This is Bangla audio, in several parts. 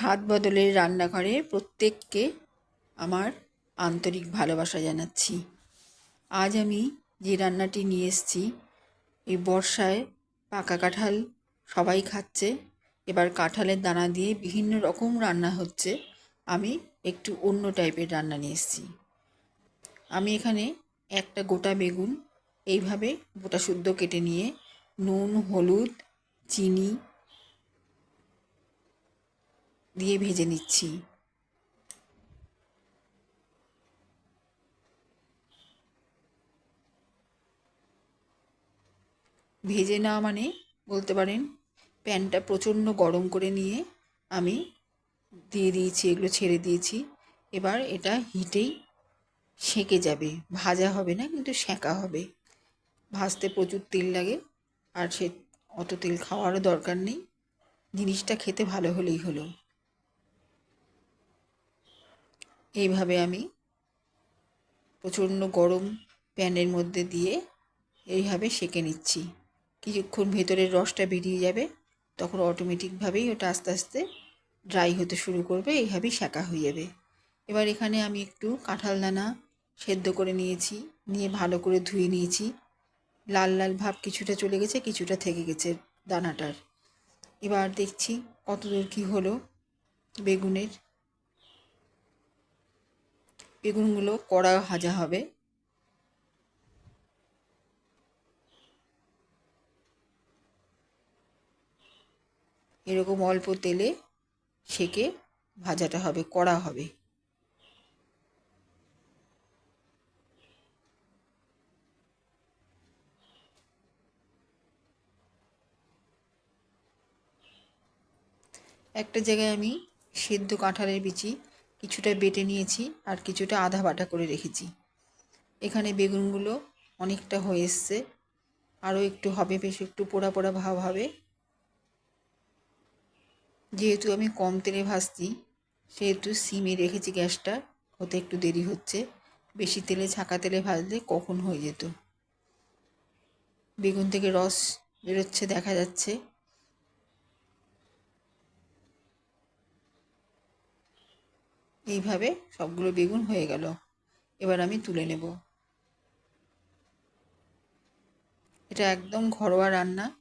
স্বাদ বদলের রান্নাঘরে প্রত্যেককে আমার আন্তরিক ভালোবাসা জানাচ্ছি। আজ আমি যে রান্নাটি নিয়ে এসেছি, এই বর্ষায় পাকা কাঁঠাল সবাই খাচ্ছে, এবার কাঁঠালের দানা দিয়ে বিভিন্ন রকম রান্না হচ্ছে, আমি একটু অন্য টাইপের রান্না নিয়ে এসেছি। আমি এখানে একটা গোটা বেগুন এইভাবে গোটা শুদ্ধ কেটে নিয়ে নুন, হলুদ, চিনি দিয়ে ভেজে নিচ্ছি। ভেজে নেওয়া মানে বলতে পারেন প্যানটা প্রচণ্ড গরম করে নিয়ে আমি দিয়ে দিয়েছি, এগুলো ছেড়ে দিয়েছি। এবার এটা হিটেই সেঁকে যাবে। ভাজা হবে না কিন্তু সেঁকা হবে। ভাজতে প্রচুর তেল লাগে আর সে অত তেল খাওয়ারও দরকার নেই। জিনিসটা খেতে ভালো হলেই হলো। এইভাবে আমি প্রচণ্ড গরম প্যানের মধ্যে দিয়ে এইভাবে সেঁকে নিচ্ছি। কিছুক্ষণ ভেতরের রসটা বেরিয়ে যাবে, তখন অটোমেটিকভাবেই ওটা আস্তে আস্তে ড্রাই হতে শুরু করবে, এইভাবেই সেঁকা হয়ে যাবে। এবার এখানে আমি একটু কাঁঠাল দানা সেদ্ধ করে নিয়েছি, নিয়ে ভালো করে ধুয়ে নিয়েছি। লাল লাল ভাব কিছুটা চলে গেছে, কিছুটা থেকে গেছে দানাটার। এবার দেখছি কতদূর কী হলো বেগুনের বেগুনগুলো কড়া ভাজা হবে। এরকম অল্প তেলে সেকে ভাজাটা হবে, কড়া হবে। একটা জায়গায় আমি সেদ্ধ কাঁঠালের বিচি কিছুটা বেটে নিয়েছি আর কিছুটা আধা বাটা করে রেখেছি। এখানে বেগুনগুলো অনেকটা হয়ে এসছে। আরও একটু হবে, বেশ একটু পোড়া পোড়া ভাব হবে। যেহেতু আমি কম তেলে ভাজছি, সেহেতু সিমে রেখেছি গ্যাসটা হতে একটু দেরি হচ্ছে। বেশি তেলে, ছাকা তেলে ভাজলে কখন হয়ে যেত? বেগুন থেকে রস বেরোচ্ছে, দেখা যাচ্ছে। এইভাবে সবগুলো বেগুন হয়ে গেল। এবার আমি তুলে নেব। এটা একদম ঘরোয়া রান্না।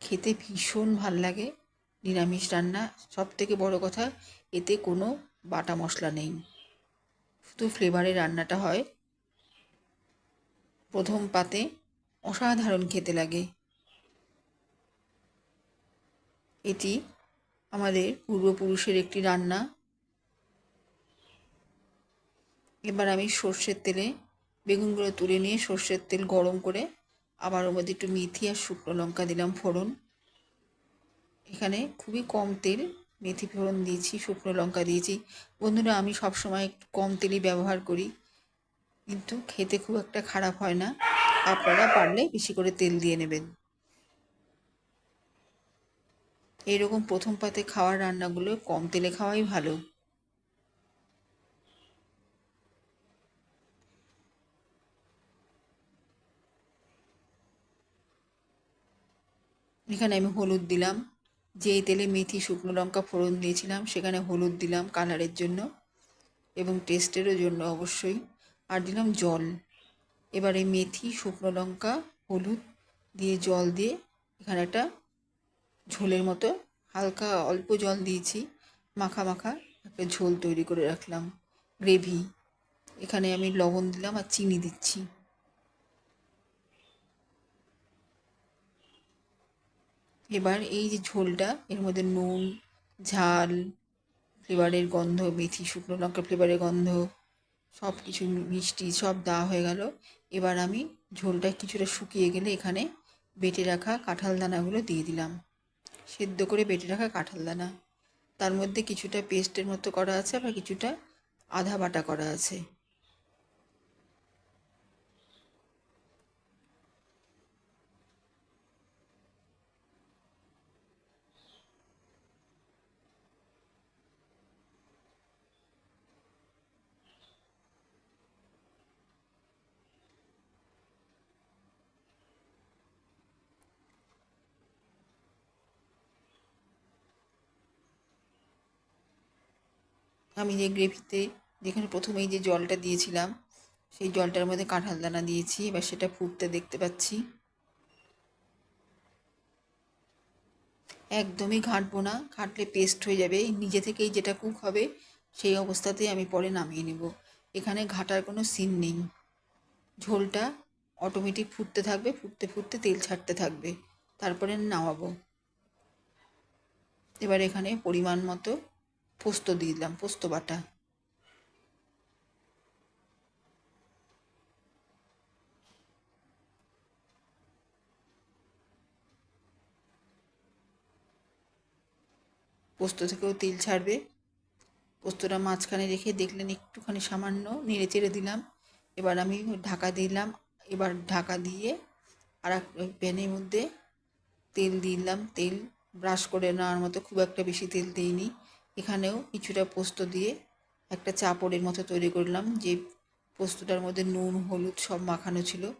খেতে ভীষণ ভালো লাগে। নিরামিষ রান্না। সব থেকে বড় কথা, এতে কোনো বাটা মশলা নেই। শুধু ফ্লেভারে রান্নাটা হয়। প্রথম পাতে অসাধারণ খেতে লাগে। এটি আমাদের পূর্বপুরুষের একটি রান্না। এবার আমি সর্ষের তেলে বেগুনগুলো তুলে নিয়ে সর্ষের তেল গরম করে আবার ওর মধ্যে একটু মেথি আর শুকনো লঙ্কা দিলাম ফোড়ন। এখানে খুবই কম তেল মেথি ফোড়ন দিয়েছি, শুকনো লঙ্কা দিয়েছি। বন্ধুরা, আমি সবসময় একটু কম তেলই ব্যবহার করি, কিন্তু খেতে খুব একটা খারাপ হয় না। আপনারা পারলে বেশি করে তেল দিয়ে নেবেন। এইরকম প্রথম পাতে খাওয়ার রান্নাগুলো কম তেলে খাওয়াই ভালো। এখানে আমি হলুদ দিলাম। যেই তেলে মেথি, শুকনো লঙ্কা, ফোড়ন দিয়েছিলাম, সেখানে হলুদ দিলাম কালারের জন্য এবং টেস্টেরও জন্য অবশ্যই। আর দিলাম জল। এবারে মেথি, শুকনো লঙ্কা, হলুদ দিয়ে জল দিয়ে এখানে একটা ঝোলের মতো হালকা অল্প জল দিয়েছি। মাখা মাখা একটা ঝোল তৈরি করে রাখলাম। গ্রেভি। এখানে আমি লবণ দিলাম আর চিনি দিচ্ছি। এবার এই যে ঝোলটা, এর মধ্যে নুন, ঝাল, ফ্লেভারের গন্ধ, মেথি, শুকনো লঙ্কা ফ্লেভারের গন্ধ সব কিছু মিষ্টি সব দেওয়া হয়ে গেল। এবার আমি ঝোলটা কিছুটা শুকিয়ে গেলে এখানে বেটে রাখা কাঁঠাল দানাগুলো দিয়ে দিলাম। সেদ্ধ করে বেটে রাখা কাঁঠাল দানা। তার মধ্যে কিছুটা পেস্টের মতো করা আছে আবার কিছুটা আধা বাটা করা আছে। আমি যে গ্রেভিতে যেখানে প্রথমেই যে জলটা দিয়েছিলাম, সেই জলটার মধ্যে কাঁঠাল দানা দিয়েছি, এবার সেটা ফুটতে দেখতে পাচ্ছি। একদমই ঘাঁটবো না, ঘাঁটলে পেস্ট হয়ে যাবে। নিজে থেকেই যেটা কুক হবে, সেই অবস্থাতেই আমি পরে নামিয়ে নেব। এখানে ঘাটার কোনো সিন নেই। ঝোলটা অটোমেটিক ফুটতে থাকবে, ফুটতে ফুটতে তেল ছাড়তে থাকবে। তারপরে নামাবো। এবার এখানে পরিমাণ মতো পোস্ত দিয়ে দিলাম, পোস্ত বাটা। পোস্ত থেকেও তেল ছাড়বে। পোস্তটা মাঝখানে রেখে দেখলেন একটুখানি সামান্য নেড়ে চেড়ে দিলাম। এবার আমি ঢাকা দিলাম। এবার ঢাকা দিয়ে আর এক প্যানের মধ্যে তেল দিলাম। তেল ব্রাশ করে নেওয়ার মতো খুব একটা বেশি তেল দিইনি। এখানেও কিছুটা পোস্ত দিয়ে একটা চাপড়ের মতো তৈরি করলাম, যে পোস্তটার মধ্যে নুন, হলুদ সব মাখানো ছিল।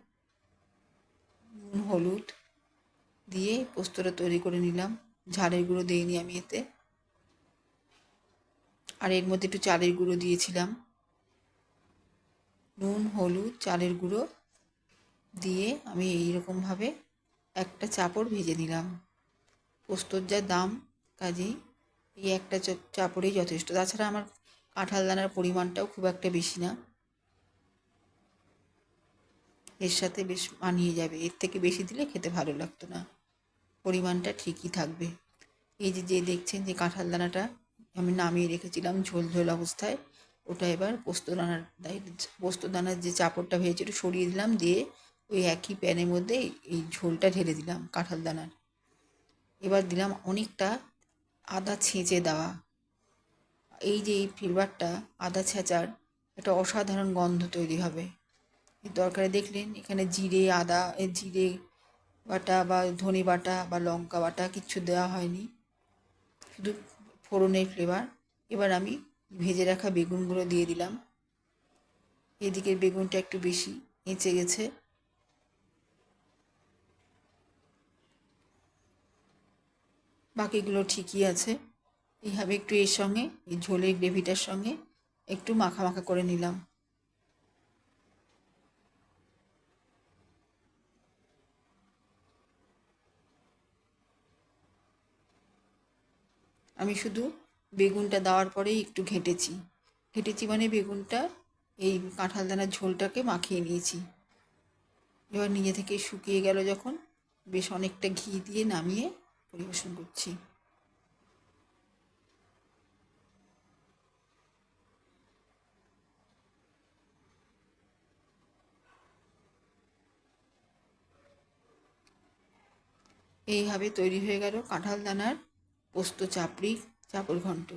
নুন, হলুদ দিয়ে পোস্তটা তৈরি করে নিলাম। ঝালের গুঁড়ো দিইনি আমি এতে। আর এর মধ্যে একটু চালের গুঁড়ো দিয়েছিলাম। নুন, হলুদ, চালের গুঁড়ো দিয়ে আমি এইরকমভাবে একটা চাপড় ভেজে নিলাম। পোস্তর যা দাম, কাজেই এই একটা চাপড়েই যথেষ্ট। তাছাড়া আমার কাঁঠাল দানার পরিমাণটাও খুব একটা বেশি না। এর সাথে বেশ মানিয়ে যাবে। এর থেকে বেশি দিলে খেতে ভালো লাগতো না। পরিমাণটা ঠিকই থাকবে। এই যে যে দেখছেন যে কাঁঠাল দানাটা আমি নামিয়ে রেখেছিলাম ঝোল ঝোল অবস্থায়, ওটা এবার পোস্ত দানার পোস্ত দানার যে চাপড়টা ভেজেছে ওটা সরিয়ে দিলাম, দিয়ে ওই একই প্যানের মধ্যে এই ঝোলটা ঢেলে দিলাম কাঁঠাল দানার। এবার দিলাম অনেকটা আদা ছেঁচে দেওয়া। এই যে এই ফ্লেভারটা, আদা ছেঁচার একটা অসাধারণ গন্ধ তৈরি হবে। এই তরকারি দেখলেন, এখানে জিরে, আদা জিরে বাটা বা ধনে বাটা বা লঙ্কা বাটা কিচ্ছু দেওয়া হয়নি। শুধু ফোড়নের ফ্লেভার। এবার আমি ভেজে রাখা বেগুনগুলো দিয়ে দিলাম। এদিকের বেগুনটা একটু বেশি এঁচে গেছে। বাকিগুলো ঠিকই আছে। এইভাবে একটু এর সঙ্গে, এই ঝোলের গ্রেভিটার সঙ্গে একটু মাখা মাখা করে নিলাম। আমি শুধু বেগুনটা দেওয়ার পরেই একটু ঘেঁটেছি। ঘেঁটেছি মানে বেগুনটা, এই কাঁঠাল দানার ঝোলটাকে মাখিয়ে নিয়েছি। এবার নিজে থেকে শুকিয়ে গেল যখন, বেশ অনেকটা ঘি দিয়ে নামিয়ে পরিবেশন করছি। এইভাবে তৈরি হয়ে গেল কাঁঠাল দানার পোস্ত চাপড়ি চাপড় ঘন্ট